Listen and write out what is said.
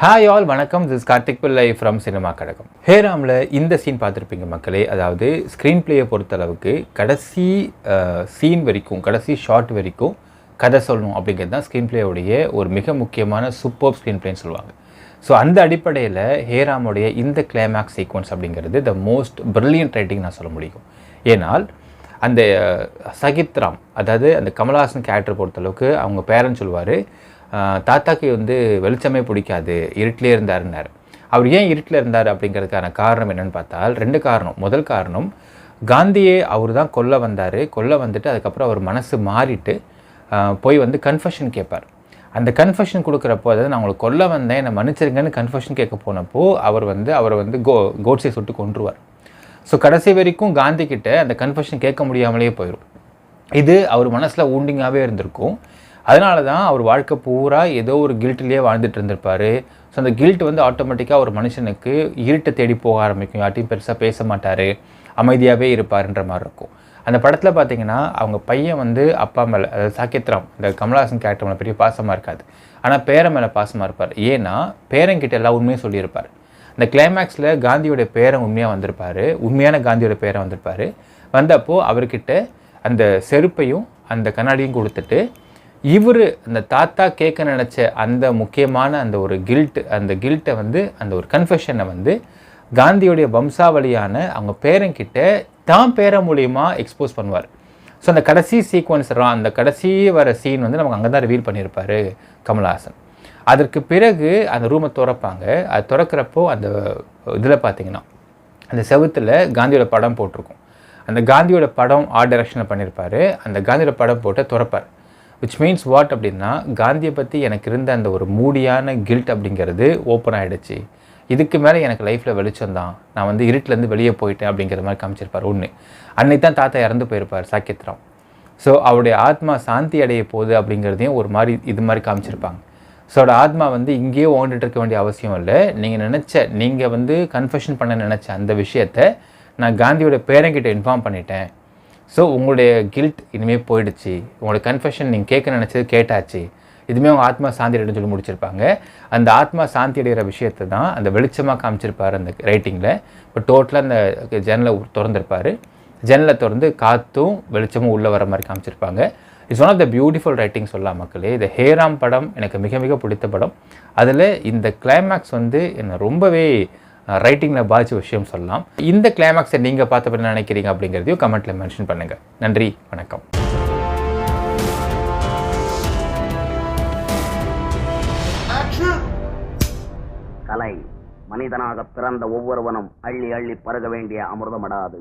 Hi all வணக்கம். This Karthik Pillai from cinema கழகம். ஹேராமில் இந்த scene பார்த்துருப்பீங்க மக்களே. அதாவது ஸ்க்ரீன் பிளேயை பொறுத்தளவுக்கு கடைசி சீன் வரைக்கும் கடைசி ஷாட் வரைக்கும் கதை சொல்லணும் அப்படிங்கிறது தான் ஸ்க்ரீன் பிளேயோடைய ஒரு மிக முக்கியமான சூப்பர் ஸ்க்ரீன் பிளேன்னு சொல்லுவாங்க. ஸோ அந்த அடிப்படையில் ஹேராமுடைய இந்த கிளைமேக்ஸ் சீக்வன்ஸ் அப்படிங்கிறது த மோஸ்ட் பிரில்லியன்ட் ரைட்டிங் நான் சொல்ல முடியும். ஏனால் அந்த சகித் ராம் அதாவது அந்த கமல்ஹாசன் கேரக்டர் பொறுத்தளவுக்கு அவங்க பேரன் சொல்லுவார் தாத்தாக்கு வந்து வெளிச்சமே பிடிக்காது இருட்டிலே இருந்தாருன்னார். அவர் ஏன் இருட்டில் இருந்தார் அப்படிங்கிறதுக்கான காரணம் என்னன்னு பார்த்தால் ரெண்டு காரணம். முதல் காரணம் காந்தியே அவர் தான் கொல்ல வந்தார். கொல்ல வந்துட்டு அதுக்கப்புறம் அவர் மனசு மாறிட்டு போய் வந்து கன்ஃபெஷன் கேட்பார். அந்த கன்ஃபெஷன் கொடுக்குறப்போ அதாவது நான் உங்களுக்கு கொல்ல வந்தேன் என்னை மன்னிச்சிருங்கன்னு கன்ஃபெஷன் கேட்க போனப்போ அவர் வந்து அவரை வந்து கோ கோட்ஸை சுட்டு கொன்றுவார். ஸோ கடைசி வரைக்கும் காந்தி கிட்ட அந்த கன்ஃபெஷன் கேட்க முடியாமலே போயிடும் இது அவர் மனசில் ஊண்டிங்காகவே இருந்திருக்கும். அதனால தான் அவர் வாழ்க்கை பூரா ஏதோ ஒரு கில்ட்லேயே வாழ்ந்துட்டு இருந்திருப்பார். ஸோ அந்த கில்ட் வந்து ஆட்டோமேட்டிக்காக ஒரு மனுஷனுக்கு இருட்டை தேடி போக ஆரம்பிக்கும். யார்ட்டையும் பெருசாக பேச மாட்டார். அமைதியாகவே இருப்பார்ன்ற மாதிரி இருக்கும். அந்த படத்தில் பார்த்தீங்கன்னா அவங்க பையன் வந்து அப்பா மேலே அதாவது சாக்கித்ராம் இந்த கமல்ஹாசன் கேரக்டர் மேலே பெரிய பாசமாக இருக்காது. ஆனால் பேரன் மேலே பாசமாக இருப்பார். ஏன்னா பேரங்கிட்ட எல்லா உண்மையும் சொல்லியிருப்பார். இந்த கிளைமேக்ஸில் காந்தியோட பேரன் உண்மையாக வந்திருப்பார். உண்மையான காந்தியோட பேரன் வந்திருப்பார். வந்தப்போ அவர்கிட்ட அந்த செருப்பையும் அந்த கண்ணாடியும் கொடுத்துட்டு இவர் அந்த தாத்தா கேட்க நினச்ச அந்த முக்கியமான அந்த ஒரு கில்ட் அந்த கில்ட்டை வந்து அந்த ஒரு கன்ஃபெஷனை வந்து காந்தியோடைய வம்சாவளியான அவங்க பேரங்கிட்ட தான் பேரன் மூலியமாக எக்ஸ்போஸ் பண்ணுவார். ஸோ அந்த கடைசி சீக்வன்ஸ் அந்த கடைசி வர சீன் வந்து நமக்கு அங்கே தான் ரிவீல் பண்ணியிருப்பாரு கமல்ஹாசன். அதற்கு பிறகு அந்த ரூமை திறப்பாங்க. அது திறக்கிறப்போ அந்த இதில் பார்த்தீங்கன்னா அந்த செவுத்தில் காந்தியோட படம் போட்டிருக்கும். அந்த காந்தியோட படம் ஆர்ட் டைரக்ஷனில் பண்ணியிருப்பார் அந்த காந்தியோட படம் போட்டு திறப்பார். விச் மீன்ஸ் வாட் அப்படின்னா காந்தியை பற்றி எனக்கு இருந்த அந்த ஒரு மூடியான கில்ட் அப்படிங்கிறது ஓப்பன் ஆகிடுச்சு இதுக்கு மேலே எனக்கு லைஃப்பில் வெளிச்சம் தான். நான் வந்து இருட்டிலேருந்து வெளியே போயிட்டேன் அப்படிங்கிற மாதிரி காமிச்சிருப்பார் ஒன்று அன்னைக்கு தான் தாத்தா இறந்து போயிருப்பார் சாக்கியத்ராம் ஸோ அவருடைய ஆத்மா சாந்தி அடைய போகுது அப்படிங்கிறதையும் ஒரு மாதிரி இது மாதிரி காமிச்சிருப்பாங்க. ஸோ அவட ஆத்மா வந்து இங்கேயே ஓண்டுட்டு இருக்க வேண்டிய அவசியம் இல்லை. நீங்கள் நினச்ச நீங்கள் வந்து கன்ஃபெஷன் பண்ண நினச்ச அந்த விஷயத்த நான் காந்தியோட பேரங்கிட்ட இன்ஃபார்ம் பண்ணிட்டேன். ஸோ உங்களுடைய கில்ட் இனிமேல் போயிடுச்சு. உங்களோட கன்ஃபெஷன் நீங்கள் கேட்க நினச்சது கேட்டாச்சு. இதுவுமே அவங்க ஆத்மா சாந்தி அடைன்னு சொல்லி முடிச்சிருப்பாங்க. அந்த ஆத்மா சாந்தி அடைகிற விஷயத்தை தான் அந்த வெளிச்சமாக காமிச்சிருப்பார் அந்த ரைட்டிங்கில் இப்போ டோட்டலாக அந்த ஜன்னலை திறந்திருப்பார். ஜன்னலை திறந்து காற்றும் வெளிச்சமும் உள்ளே வர மாதிரி காமிச்சிருப்பாங்க. It's one of the beautiful writing சொல்லலாம் மக்களே. இந்த ஹேராம் படம் எனக்கு மிக மிக பிடித்த படம். அதில் இந்த கிளைமேக்ஸ் வந்து என்னை ரொம்பவே ரைட்டிங்கில் பாதிச்ச விஷயம் சொல்லலாம். இந்த கிளைமேக்ஸை நீங்கள் பார்த்த என்ன நினைக்கிறீங்க அப்படிங்கிறதையும் கமெண்ட்டில் மென்ஷன் பண்ணுங்கள் நன்றி வணக்கம். கலை மனிதனாக பிறந்த ஒவ்வொருவனும் அள்ளி அள்ளி பருக வேண்டிய அமிர்தமடாது.